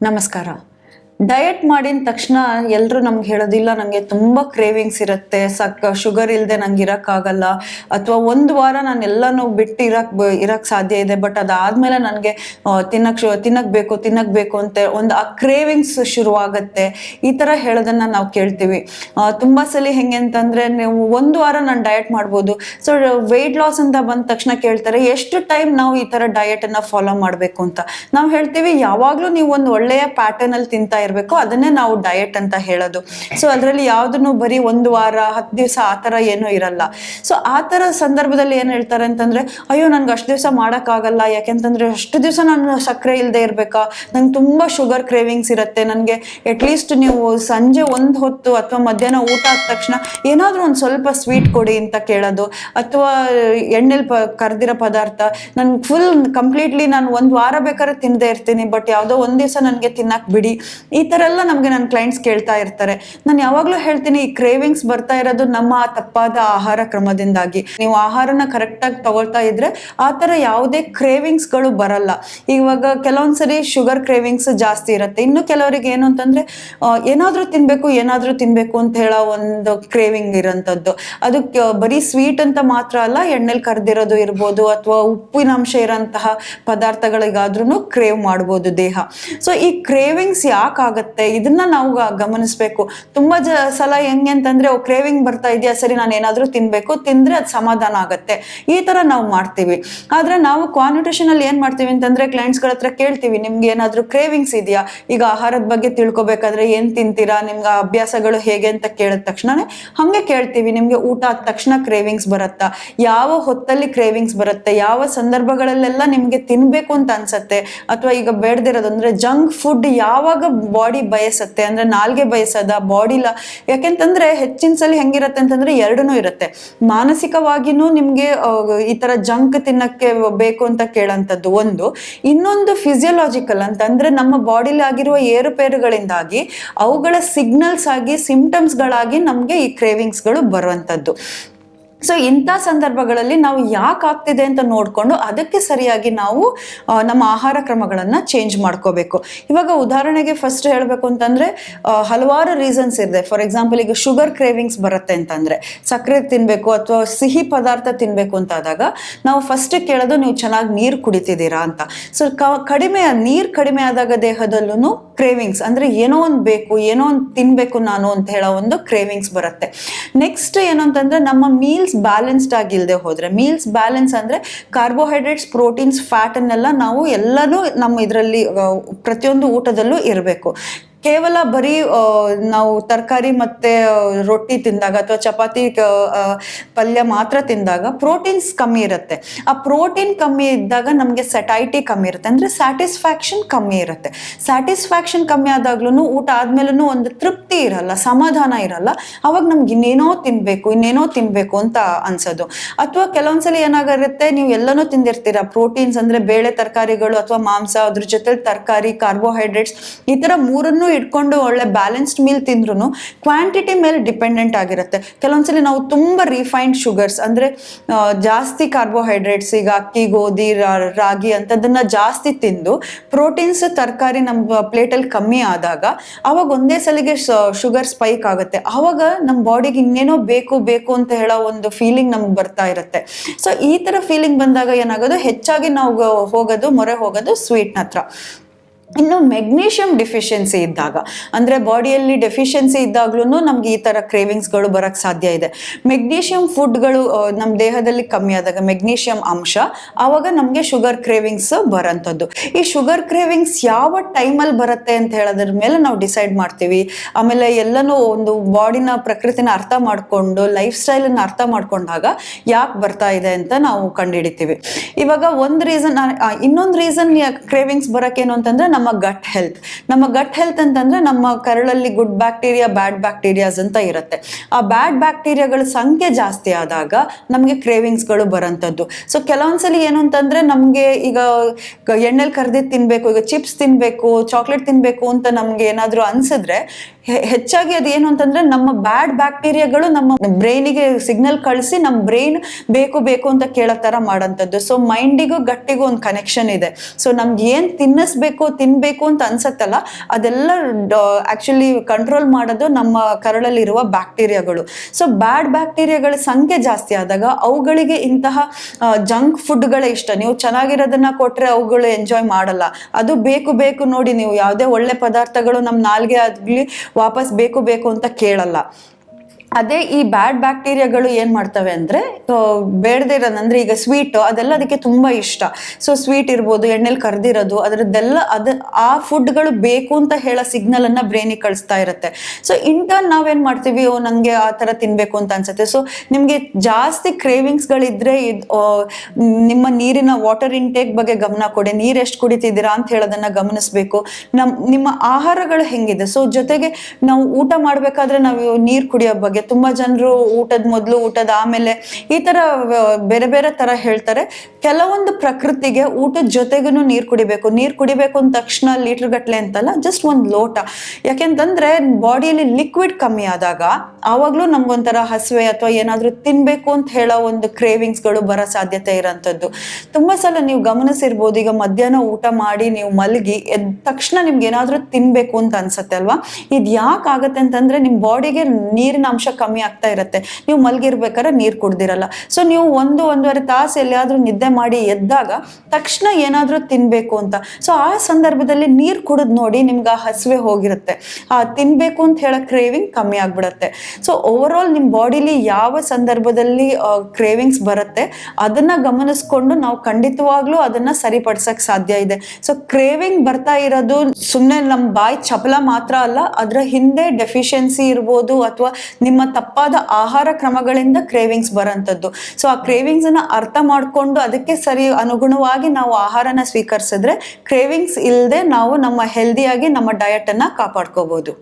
నమస్కారం ಡಯಟ್ ಮಾಡಿದ ತಕ್ಷಣ ಎಲ್ಲರೂ ನಮ್ಗೆ ಹೇಳೋದಿಲ್ಲ ನನಗೆ ತುಂಬಾ ಕ್ರೇವಿಂಗ್ಸ್ ಇರುತ್ತೆ, ಸಕ್ ಶುಗರ್ ಇಲ್ಲದೆ ನಂಗೆ ಇರೋಕ್ಕಾಗಲ್ಲ. ಅಥವಾ ಒಂದು ವಾರ ನಾನು ಎಲ್ಲಾನು ಬಿಟ್ಟು ಇರಕ್ ಇರಕ್ ಸಾಧ್ಯ ಇದೆ ಬಟ್ ಅದಾದ್ಮೇಲೆ ನನಗೆ ತಿನ್ನಕ್ಕೆ ಶು ಬೇಕು ತಿನ್ನಕ್ಕೆ ಬೇಕು ಅಂತ ಒಂದು ಆ ಕ್ರೇವಿಂಗ್ಸ್ ಶುರುವಾಗುತ್ತೆ. ಈ ತರ ಹೇಳೋದನ್ನ ನಾವು ಕೇಳ್ತೀವಿ. ತುಂಬಾ ಸಲ ಹೆಂಗೆ ಅಂತಂದ್ರೆ ನೀವು ಒಂದು ವಾರ ನಾನು ಡಯಟ್ ಮಾಡ್ಬೋದು. ಸೊ ವೆಯ್ಟ್ ಲಾಸ್ ಅಂತ ಬಂದ ತಕ್ಷಣ ಕೇಳ್ತಾರೆ, ಎಷ್ಟು ಟೈಮ್ ನಾವು ಈ ತರ ಡಯಟ್ ಅನ್ನ ಫಾಲೋ ಮಾಡಬೇಕು ಅಂತ? ನಾವು ಹೇಳ್ತೀವಿ, ಯಾವಾಗಲೂ ನೀವು ಒಂದು ಒಳ್ಳೆಯ ಪ್ಯಾಟರ್ನಲ್ಲಿ ತಿಂತಾ ಇರಬೇಕು ಅದನ್ನೇ ನಾವು ಡಯಟ್ ಅಂತ ಹೇಳೋದು. ಸೊ ಅದರಲ್ಲಿ ಯಾವುದನ್ನು ಬರೀ ಒಂದು ವಾರ, ಹತ್ತು ದಿವಸ ಆ ಥರ ಏನೂ ಇರಲ್ಲ. ಸೊ ಆ ಥರ ಸಂದರ್ಭದಲ್ಲಿ ಏನು ಹೇಳ್ತಾರೆ ಅಂತಂದರೆ, ಅಯ್ಯೋ, ನನ್ಗೆ ಅಷ್ಟು ದಿವಸ ಮಾಡೋಕ್ಕಾಗಲ್ಲ. ಯಾಕೆಂತಂದರೆ ಅಷ್ಟು ದಿವಸ ನಾನು ಸಕ್ಕರೆ ಇಲ್ಲದೆ ಇರಬೇಕಾ? ನಂಗೆ ತುಂಬ ಶುಗರ್ ಕ್ರೇವಿಂಗ್ಸ್ ಇರುತ್ತೆ. ನನಗೆ ಅಟ್ಲೀಸ್ಟ್ ನೀವು ಸಂಜೆ ಒಂದು ಹೊತ್ತು ಅಥವಾ ಮಧ್ಯಾಹ್ನ ಊಟ ಆದ ತಕ್ಷಣ ಏನಾದರೂ ಒಂದು ಸ್ವಲ್ಪ ಸ್ವೀಟ್ ಕೊಡಿ ಅಂತ ಕೇಳೋದು. ಅಥವಾ ಎಣ್ಣೆಲಿ ಪ, ಕರೆದಿರೋ ಪದಾರ್ಥ. ನನ್ಗೆ ಫುಲ್ ಕಂಪ್ಲೀಟ್ಲಿ ನಾನು ಒಂದು ವಾರ ಬೇಕಾದ್ರೆ ತಿಂದೇ ಇರ್ತೀನಿ. ಬಟ್ ಯಾವುದೋ ಒಂದು ದಿವಸ ನನಗೆ ತಿನ್ನಕ್ಕೆ ಬಿಡಿ. ಈ ಥರ ಎಲ್ಲ ನಮಗೆ ನನ್ನ ಕ್ಲೈಂಟ್ಸ್ ಕೇಳ್ತಾ ಇರ್ತಾರೆ. ನಾನು ಯಾವಾಗಲೂ ಹೇಳ್ತೀನಿ, ಈ ಕ್ರೇವಿಂಗ್ಸ್ ಬರ್ತಾ ಇರೋದು ನಮ್ಮ ತಪ್ಪಾದ ಆಹಾರ ಕ್ರಮದಿಂದಾಗಿ. ನೀವು ಆಹಾರನ ಕರೆಕ್ಟಾಗಿ ತಗೊಳ್ತಾ ಇದ್ರೆ ಆ ಥರ ಯಾವುದೇ ಕ್ರೇವಿಂಗ್ಸ್ಗಳು ಬರಲ್ಲ. ಇವಾಗ ಕೆಲವೊಂದ್ಸರಿ ಶುಗರ್ ಕ್ರೇವಿಂಗ್ಸ್ ಜಾಸ್ತಿ ಇರುತ್ತೆ. ಇನ್ನು ಕೆಲವರಿಗೆ ಏನು ಅಂತಂದ್ರೆ ಏನಾದರೂ ತಿನ್ಬೇಕು, ಏನಾದ್ರೂ ತಿನ್ಬೇಕು ಅಂತ ಹೇಳೋ ಒಂದು ಕ್ರೇವಿಂಗ್ ಇರೋಂಥದ್ದು. ಅದು ಬರೀ ಸ್ವೀಟ್ ಅಂತ ಮಾತ್ರ ಅಲ್ಲ, ಎಣ್ಣೆಲಿ ಕರೆದಿರೋದು ಇರ್ಬೋದು ಅಥವಾ ಉಪ್ಪಿನಂಶ ಇರೋಂತಹ ಪದಾರ್ಥಗಳಿಗಾದ್ರೂ ಕ್ರೇವ್ ಮಾಡ್ಬೋದು ದೇಹ. ಸೊ ಈ ಕ್ರೇವಿಂಗ್ಸ್ ಯಾಕಾಗತ್ತೆ ಇದನ್ನ ನಾವು ಗಮನಿಸ್ಬೇಕು. ತುಂಬಾ ಜ ಸಲ ಹೆಂಗೆ ಅಂತಂದ್ರೆ ಕ್ರೇವಿಂಗ್ ಬರ್ತಾ ಇದೆಯಾ? ಸರಿ, ನಾನು ಏನಾದ್ರೂ ತಿನ್ಬೇಕು. ತಿಂದ್ರೆ ಅದು ಸಮಾಧಾನ ಆಗತ್ತೆ. ಈ ತರ ನಾವು ಮಾಡ್ತೀವಿ. ಆದ್ರೆ ನಾವು ಕ್ವಾನ್ಯೂಟ್ರಿಷನ್ ಅಲ್ಲಿ ಏನ್ ಮಾಡ್ತೀವಿ ಅಂತಂದ್ರೆ ಕ್ಲೈಂಟ್ಸ್ಗಳ ಹತ್ರ ಕೇಳ್ತೀವಿ, ನಿಮ್ಗೆ ಏನಾದ್ರೂ ಕ್ರೇವಿಂಗ್ಸ್ ಇದೆಯಾ? ಈಗ ಆಹಾರದ ಬಗ್ಗೆ ತಿಳ್ಕೊಬೇಕಾದ್ರೆ ಏನ್ ತಿಂತೀರಾ? ನಿಮ್ಗೆ ಅಭ್ಯಾಸಗಳು ಹೇಗೆ ಅಂತ ಕೇಳಿದ ತಕ್ಷಣನೇ ಹಂಗೆ ಕೇಳ್ತೀವಿ. ನಿಮ್ಗೆ ಊಟ ಆದ ತಕ್ಷಣ ಕ್ರೇವಿಂಗ್ಸ್ ಬರುತ್ತಾ? ಯಾವ ಹೊತ್ತಲ್ಲಿ ಕ್ರೇವಿಂಗ್ಸ್ ಬರುತ್ತೆ? ಯಾವ ಸಂದರ್ಭಗಳಲ್ಲೆಲ್ಲ ನಿಮ್ಗೆ ತಿನ್ಬೇಕು ಅಂತ ಅನ್ಸತ್ತೆ? ಅಥವಾ ಈಗ ಬೇಡದಿರೋದಂದ್ರೆ ಜಂಕ್ ಫುಡ್ ಯಾವಾಗ ಬಾಡಿ ಬಯಸತ್ತೆ ಅಂದ್ರೆ ನಾಲ್ಗೆ ಬಯಸದ ಬಾಡಿಲ ಯಾಕೆಂತಂದ್ರೆ ಹೆಚ್ಚಿನ ಸಲ ಹೆಂಗಿರತ್ತೆ ಅಂತಂದ್ರೆ ಎರಡೂ ಇರುತ್ತೆ. ಮಾನಸಿಕವಾಗಿನೂ ನಿಮ್ಗೆ ಈ ತರ ಜಂಕ್ ತಿನ್ನಕ್ಕೆ ಬೇಕು ಅಂತ ಕೇಳಂತದ್ದು ಒಂದು. ಇನ್ನೊಂದು ಫಿಸಿಯೋಲಾಜಿಕಲ್ ಅಂತ ಅಂದ್ರೆ ನಮ್ಮ ಬಾಡಿಲಿ ಆಗಿರುವ ಏರುಪೇರುಗಳಿಂದಾಗಿ ಅವುಗಳ ಸಿಗ್ನಲ್ಸ್ ಆಗಿ ಸಿಂಪ್ಟಮ್ಸ್ಗಳಾಗಿ ನಮಗೆ ಈ ಕ್ರೇವಿಂಗ್ಸ್ಗಳು ಬರುವಂಥದ್ದು ಸೊ ಇಂಥ ಸಂದರ್ಭಗಳಲ್ಲಿ ನಾವು ಯಾಕೆ ಆಗ್ತಿದೆ ಅಂತ ನೋಡಿಕೊಂಡು ಅದಕ್ಕೆ ಸರಿಯಾಗಿ ನಾವು ನಮ್ಮ ಆಹಾರ ಕ್ರಮಗಳನ್ನು ಚೇಂಜ್ ಮಾಡ್ಕೋಬೇಕು. ಇವಾಗ ಉದಾಹರಣೆಗೆ ಫಸ್ಟ್ ಹೇಳಬೇಕು ಅಂತಂದರೆ ಹಲವಾರು ರೀಸನ್ಸ್ ಇದೆ ಫಾರ್ ಎಕ್ಸಾಂಪಲ್ ಈಗ ಶುಗರ್ ಕ್ರೇವಿಂಗ್ಸ್ ಬರುತ್ತೆ ಅಂತಂದರೆ, ಸಕ್ಕರೆ ತಿನ್ನಬೇಕು ಅಥವಾ ಸಿಹಿ ಪದಾರ್ಥ ತಿನ್ನಬೇಕು ಅಂತ ಆದಾಗ ನಾವು ಫಸ್ಟ್ ಕೇಳೋದು ನೀವು ಚೆನ್ನಾಗಿ ನೀರು ಕುಡಿತಿದ್ದೀರಾ ಅಂತ. ಸೊ ಕಡಿಮೆ, ನೀರು ಕಡಿಮೆ ಆದಾಗ ದೇಹದಲ್ಲೂ ಕ್ರೇವಿಂಗ್ಸ್ ಅಂದ್ರೆ ಏನೋ ಒಂದು ಬೇಕು, ಏನೋ ಒಂದು ತಿನ್ಬೇಕು ನಾನು ಅಂತ ಹೇಳೋ ಒಂದು ಕ್ರೇವಿಂಗ್ಸ್ ಬರುತ್ತೆ. ನೆಕ್ಸ್ಟ್ ಏನು ಅಂತಂದ್ರೆ ನಮ್ಮ ಮೀಲ್ಸ್ ಬ್ಯಾಲೆನ್ಸ್ಡ್ ಆಗಿಲ್ಲದೆ ಹೋದರೆ ಮೀಲ್ಸ್ ಬ್ಯಾಲೆನ್ಸ್ ಅಂದ್ರೆ ಕಾರ್ಬೋಹೈಡ್ರೇಟ್ಸ್ ಪ್ರೋಟೀನ್ಸ್ ಫ್ಯಾಟ್ ಅನ್ನೆಲ್ಲ ನಾವು ಎಲ್ಲನೂ ನಮ್ಮ ಇದರಲ್ಲಿ ಪ್ರತಿಯೊಂದು ಊಟದಲ್ಲೂ ಇರಬೇಕು. ಕೇವಲ ಬರೀ ನಾವು ತರಕಾರಿ ಮತ್ತೆ ರೊಟ್ಟಿ ತಿಂದಾಗ ಅಥವಾ ಚಪಾತಿ ಪಲ್ಯ ಮಾತ್ರ ತಿಂದಾಗ ಪ್ರೋಟೀನ್ಸ್ ಕಮ್ಮಿ ಇರುತ್ತೆ. ಆ ಪ್ರೋಟೀನ್ ಕಮ್ಮಿ ಇದ್ದಾಗ ನಮಗೆ ಸೆಟೈಟಿ ಕಮ್ಮಿ ಇರುತ್ತೆ. ಅಂದರೆ ಸ್ಯಾಟಿಸ್ಫ್ಯಾಕ್ಷನ್ ಕಮ್ಮಿ ಇರುತ್ತೆ. ಸ್ಯಾಟಿಸ್ಫ್ಯಾಕ್ಷನ್ ಕಮ್ಮಿ ಆದಾಗ್ಲೂ ಊಟ ಆದ್ಮೇಲೂ ಒಂದು ತೃಪ್ತಿ ಇರಲ್ಲ, ಸಮಾಧಾನ ಇರಲ್ಲ. ಅವಾಗ ನಮ್ಗೆ ಇನ್ನೇನೋ ತಿನ್ಬೇಕು ಇನ್ನೇನೋ ತಿನ್ಬೇಕು ಅಂತ ಅನ್ಸೋದು. ಅಥವಾ ಕೆಲವೊಂದ್ಸಲಿ ಏನಾಗಿರುತ್ತೆ ನೀವು ಎಲ್ಲನೂ ತಿಂದಿರ್ತೀರ. ಪ್ರೋಟೀನ್ಸ್ ಅಂದ್ರೆ ಬೇಳೆ ತರಕಾರಿಗಳು ಅಥವಾ ಮಾಂಸ, ಅದ್ರ ಜೊತೆ ತರಕಾರಿ, ಕಾರ್ಬೋಹೈಡ್ರೇಟ್ಸ್ ಈ ತರ ಮೂರನ್ನು ಇಟ್ಕೊಂಡು ಒಳ್ಳೆ ಬ್ಯಾಲೆನ್ಸ್ಡ್ ಮೀಲ್ ತಿಂದ್ರು ಕ್ವಾಂಟಿಟಿ ಮೇಲೆ ಡಿಪೆಂಡೆಂಟ್ ಆಗಿರುತ್ತೆ. ಕೆಲವೊಂದ್ಸಲಿ ನಾವು ತುಂಬ ರಿಫೈನ್ಡ್ ಶುಗರ್ಸ್ ಅಂದ್ರೆ ಜಾಸ್ತಿ ಕಾರ್ಬೋಹೈಡ್ರೇಟ್ಸ್ ಈಗ ಅಕ್ಕಿ, ಗೋಧಿ ರಾಗಿ ಅಂತದನ್ನ ಜಾಸ್ತಿ ತಿಂದು ಪ್ರೋಟೀನ್ಸ್ ತರಕಾರಿ ನಮ್ಮ ಪ್ಲೇಟಲ್ಲಿ ಕಮ್ಮಿ ಆದಾಗ ಅವಾಗ ಒಂದೇ ಸಲಿಗೆ ಶುಗರ್ ಸ್ಪೈಕ್ ಆಗುತ್ತೆ. ಅವಾಗ ನಮ್ಮ ಬಾಡಿಗೆ ಇನ್ನೇನೋ ಬೇಕು ಬೇಕು ಅಂತ ಹೇಳೋ ಒಂದು ಫೀಲಿಂಗ್ ನಮ್ಗೆ ಬರ್ತಾ ಇರುತ್ತೆ. ಸೊ ಈ ತರ ಫೀಲಿಂಗ್ ಬಂದಾಗ ಏನಾಗೋದು? ಹೆಚ್ಚಾಗಿ ನಾವು ಹೋಗೋದು, ಮೊರೆ ಹೋಗೋದು ಸ್ವೀಟ್ನ ಹತ್ರ ಇನ್ನು ಮೆಗ್ನೀಷಿಯಂ ಡೆಫಿಷಿಯನ್ಸಿ ಇದ್ದಾಗ, ಅಂದರೆ ಬಾಡಿಯಲ್ಲಿ ಡೆಫಿಷಿಯನ್ಸಿ ಇದ್ದಾಗ್ಲೂ ನಮ್ಗೆ ಈ ಥರ ಕ್ರೇವಿಂಗ್ಸ್ಗಳು ಬರೋಕ್ಕೆ ಸಾಧ್ಯ ಇದೆ. ಮೆಗ್ನೀಷಿಯಂ ಫುಡ್ಗಳು ನಮ್ಮ ದೇಹದಲ್ಲಿ ಕಮ್ಮಿ ಆದಾಗ ಮೆಗ್ನೀಷಿಯಂ ಅಂಶ, ಆವಾಗ ನಮಗೆ ಶುಗರ್ ಕ್ರೇವಿಂಗ್ಸ್ ಬರೋಂಥದ್ದು. ಈ ಶುಗರ್ ಕ್ರೇವಿಂಗ್ಸ್ ಯಾವ ಟೈಮಲ್ಲಿ ಬರುತ್ತೆ ಅಂತ ಹೇಳೋದ್ರ ಮೇಲೆ ನಾವು ಡಿಸೈಡ್ ಮಾಡ್ತೀವಿ. ಆಮೇಲೆ ಎಲ್ಲನೂ ಒಂದು ಬಾಡಿನ ಪ್ರಕೃತಿನ ಅರ್ಥ ಮಾಡಿಕೊಂಡು, ಲೈಫ್ ಸ್ಟೈಲನ್ನು ಅರ್ಥ ಮಾಡ್ಕೊಂಡಾಗ ಯಾಕೆ ಬರ್ತಾ ಇದೆ ಅಂತ ನಾವು ಕಂಡುಹಿಡಿತೀವಿ. ಇವಾಗ ಒಂದು ರೀಸನ್ ಇನ್ನೊಂದು ರೀಸನ್ ಕ್ರೇವಿಂಗ್ಸ್ ಬರೋಕ್ಕೇನು ಅಂತಂದ್ರೆ ನಮ್ಮ ಗಟ್ ಹೆಲ್ತ್ ನಮ್ಮ ಗಟ್ ಹೆಲ್ತ್ ಅಂತಂದ್ರೆ ನಮ್ಮ ಕರಳಲ್ಲಿ ಗುಡ್ ಬ್ಯಾಕ್ಟೀರಿಯಾ ಬ್ಯಾಡ್ ಬ್ಯಾಕ್ಟೀರಿಯಾಸ್ ಅಂತ ಇರುತ್ತೆ. ಆ ಬ್ಯಾಡ್ ಬ್ಯಾಕ್ಟೀರಿಯಾಗಳ ಸಂಖ್ಯೆ ಜಾಸ್ತಿ ಆದಾಗ ನಮಗೆ ಕ್ರೇವಿಂಗ್ಸ್ಗಳು ಬರೋಂಥದ್ದು ಸೊ ಕೆಲವೊಂದ್ಸಲಿ ಏನು ಅಂತಂದ್ರೆ ನಮಗೆ ಈಗ ಎಣ್ಣೆಲಿ ಕರೆದಿದ್ದು ತಿನ್ಬೇಕು, ಈಗ ಚಿಪ್ಸ್ ತಿನ್ಬೇಕು ಚಾಕ್ಲೇಟ್ ತಿನ್ಬೇಕು ಅಂತ ನಮ್ಗೆ ಏನಾದರೂ ಅನ್ಸಿದ್ರೆ ಹೆಚ್ಚಾಗಿ ಅದು ಏನು ಅಂತಂದ್ರೆ ನಮ್ಮ ಬ್ಯಾಡ್ ಬ್ಯಾಕ್ಟೀರಿಯಾಗಳು ನಮ್ಮ ಬ್ರೈನಿಗೆ ಸಿಗ್ನಲ್ ಕಳಿಸಿ ನಮ್ಮ ಬ್ರೈನ್ ಬೇಕು ಬೇಕು ಅಂತ ಕೇಳೋ ಥರ ಮಾಡೋಂಥದ್ದು ಸೊ ಮೈಂಡಿಗೂ ಗಟ್ಟಿಗೂ ಒಂದು ಕನೆಕ್ಷನ್ ಇದೆ. ಸೊ ನಮ್ಗೆ ಏನು ತಿನ್ನಿಸ್ಬೇಕು ತಿನ್ ತಿನ್ಬೇಕು ಅಂತ ಅನ್ಸತ್ತಲ್ಲ, ಅದೆಲ್ಲ ಆಕ್ಚುಲಿ ಕಂಟ್ರೋಲ್ ಮಾಡೋದು ನಮ್ಮ ಕರಳಲ್ಲಿರುವ ಬ್ಯಾಕ್ಟೀರಿಯಾಗಳು ಸೊ ಬ್ಯಾಡ್ ಬ್ಯಾಕ್ಟೀರಿಯಾಗಳ ಸಂಖ್ಯೆ ಜಾಸ್ತಿ ಆದಾಗ ಅವುಗಳಿಗೆ ಇಂತಹ ಜಂಕ್ ಫುಡ್ಗಳೇ ಇಷ್ಟ. ನೀವು ಚೆನ್ನಾಗಿರೋದನ್ನ ಕೊಟ್ರೆ ಅವುಗಳು ಎಂಜಾಯ್ ಮಾಡಲ್ಲ. ಅದು ಬೇಕು ಬೇಕು ನೋಡಿ ನೀವು ಯಾವುದೇ ಒಳ್ಳೆ ಪದಾರ್ಥಗಳು ನಮ್ಮ ನಾಲ್ಗೆ ಆಗಲಿ ವಾಪಸ್ ಬೇಕು ಬೇಕು ಅಂತ ಕೇಳಲ್ಲ. ಅದೇ ಈ ಬ್ಯಾಡ್ ಬ್ಯಾಕ್ಟೀರಿಯಾಗಳು ಏನು ಮಾಡ್ತವೆ ಅಂದ್ರೆ ಬೇಡದೇ ಇರೋದು ಅಂದ್ರೆ ಈಗ ಸ್ವೀಟ್ ಅದೆಲ್ಲ ಅದಕ್ಕೆ ತುಂಬಾ ಇಷ್ಟ. ಸೊ ಸ್ವೀಟ್ ಇರ್ಬೋದು, ಎಣ್ಣೆಲಿ ಕರೆದಿರೋದು, ಅದರದ್ದೆಲ್ಲ ಅದ ಆ ಫುಡ್ಗಳು ಬೇಕು ಅಂತ ಹೇಳೋ ಸಿಗ್ನಲ್ ಅನ್ನ ಬ್ರೈನಿಗೆ ಕಳಿಸ್ತಾ ಇರುತ್ತೆ. ಸೊ ಇಂಟರ್ನ್ ನಾವೇನು ಮಾಡ್ತೀವಿ, ಓ ನನಗೆ ಆ ತರ ತಿನ್ನಬೇಕು ಅಂತ ಅನ್ಸುತ್ತೆ. ಸೊ ನಿಮಗೆ ಜಾಸ್ತಿ ಕ್ರೇವಿಂಗ್ಸ್ಗಳಿದ್ರೆ ಇದು ನಿಮ್ಮ ನೀರಿನ ವಾಟರ್ ಇಂಟೇಕ್ ಬಗ್ಗೆ ಗಮನ ಕೊಡಿ, ನೀರು ಎಷ್ಟು ಕುಡಿತಿದ್ದೀರಾ ಅಂತ ಹೇಳೋದನ್ನ ಗಮನಿಸ್ಬೇಕು. ನಮ್ಮ ನಿಮ್ಮ ಆಹಾರಗಳು ಹೆಂಗಿದೆ? ಸೊ ಜೊತೆಗೆ ನಾವು ಊಟ ಮಾಡಬೇಕಾದ್ರೆ ನಾವು ನೀರು ಕುಡಿಯೋ ಬಗ್ಗೆ ತುಂಬಾ ಜನರು ಊಟದ ಮೊದಲು, ಊಟದ ಆಮೇಲೆ ಈ ತರ ಬೇರೆ ಬೇರೆ ತರ ಹೇಳ್ತಾರೆ. ಕೆಲವೊಂದು ಪ್ರಕೃತಿಗೆ ಊಟದ ಜೊತೆಗೂ ನೀರ್ ಕುಡಿಬೇಕು. ನೀರ್ ಕುಡಿಬೇಕು ಅಂದ ತಕ್ಷಣ ಲೀಟರ್ ಗಟ್ಲೆ ಅಂತಲ್ಲ ಜಸ್ಟ್ ಒಂದ್ ಲೋಟ. ಯಾಕೆಂತಂದ್ರೆ ಬಾಡಿಯಲ್ಲಿ ಲಿಕ್ವಿಡ್ ಕಮ್ಮಿ ಆದಾಗ ಆವಾಗ್ಲೂ ನಮ್ಗೊಂಥರ ಹಸಿವೆ ಅಥವಾ ಏನಾದರೂ ತಿನ್ಬೇಕು ಅಂತ ಹೇಳೋ ಒಂದು ಕ್ರೇವಿಂಗ್ಸ್ಗಳು ಬರೋ ಸಾಧ್ಯತೆ ಇರೋಂಥದ್ದು. ತುಂಬಾ ಸಲ ನೀವು ಗಮನಿಸಿರ್ಬೋದು, ಈಗ ಮಧ್ಯಾಹ್ನ ಊಟ ಮಾಡಿ ನೀವು ಮಲಗಿ ಎದ್ದ ತಕ್ಷಣ ನಿಮ್ಗೆ ಏನಾದ್ರೂ ತಿನ್ಬೇಕು ಅಂತ ಅನ್ಸತ್ತೆ ಅಲ್ವಾ? ಇದು ಯಾಕೆ ಆಗತ್ತೆ ಅಂತಂದ್ರೆ ನಿಮ್ ಬಾಡಿಗೆ ನೀರಿನ ಅಂಶ ಕಮ್ಮಿ ಆಗ್ತಾ ಇರತ್ತೆ. ನೀವು ಮಲಗಿರ್ಬೇಕಾದ್ರೆ ನೀರು ಕುಡ್ದಿರಲ್ಲ. ಸೊ ನೀವು ಒಂದು, ಒಂದೂವರೆ ತಾಸು ಎಲ್ಲಿಯಾದ್ರೂ ನಿದ್ದೆ ಮಾಡಿ ಎದ್ದಾಗ ತಕ್ಷಣ ಏನಾದ್ರೂ ತಿನ್ಬೇಕು ಅಂತ. ಸೊ ಆ ಸಂದರ್ಭದಲ್ಲಿ ನೀರು ಕುಡಿದ್ ನೋಡಿ ನಿಮ್ಗೆ ಆ ಹಸಿವೆ ಹೋಗಿರುತ್ತೆ. ಆ ತಿನ್ಬೇಕು ಅಂತ ಹೇಳೋ ಕ್ರೇವಿಂಗ್ ಕಮ್ಮಿ ಆಗ್ಬಿಡತ್ತೆ. ಸೊ ಓವರ್ ಆಲ್ ನಿಮ್ ಬಾಡಿಲಿ ಯಾವ ಸಂದರ್ಭದಲ್ಲಿ ಕ್ರೇವಿಂಗ್ಸ್ ಬರುತ್ತೆ, ಅದನ್ನ ಗಮನಿಸ್ಕೊಂಡು ನಾವು ಖಂಡಿತವಾಗ್ಲೂ ಅದನ್ನ ಸರಿಪಡಿಸಕ್ ಸಾಧ್ಯ ಇದೆ. ಸೊ ಕ್ರೇವಿಂಗ್ ಬರ್ತಾ ಇರೋದು ಸುಮ್ಮನೆ ನಮ್ಮ ಬಾಯಿ ಚಪಲ ಮಾತ್ರ ಅಲ್ಲ, ಅದರ ಹಿಂದೆ ಡೆಫಿಷಿಯನ್ಸಿ ಇರ್ಬೋದು ಅಥವಾ ನಿಮ್ಮ ತಪ್ಪಾದ ಆಹಾರ ಕ್ರಮಗಳಿಂದ ಕ್ರೇವಿಂಗ್ಸ್ ಬರೋಂಥದ್ದು ಸೊ ಆ ಕ್ರೇವಿಂಗ್ಸ್ ಅನ್ನ ಅರ್ಥ ಮಾಡ್ಕೊಂಡು ಅದಕ್ಕೆ ಸರಿ ಅನುಗುಣವಾಗಿ ನಾವು ಆಹಾರನ ಸ್ವೀಕರಿಸಿದ್ರೆ ಕ್ರೇವಿಂಗ್ಸ್ ಇಲ್ಲದೆ ನಾವು ನಮ್ಮ ಹೆಲ್ದಿಯಾಗಿ ನಮ್ಮ ಡಯಟ್ ಅನ್ನ ಕಾಪಾಡ್ಕೋಬಹುದು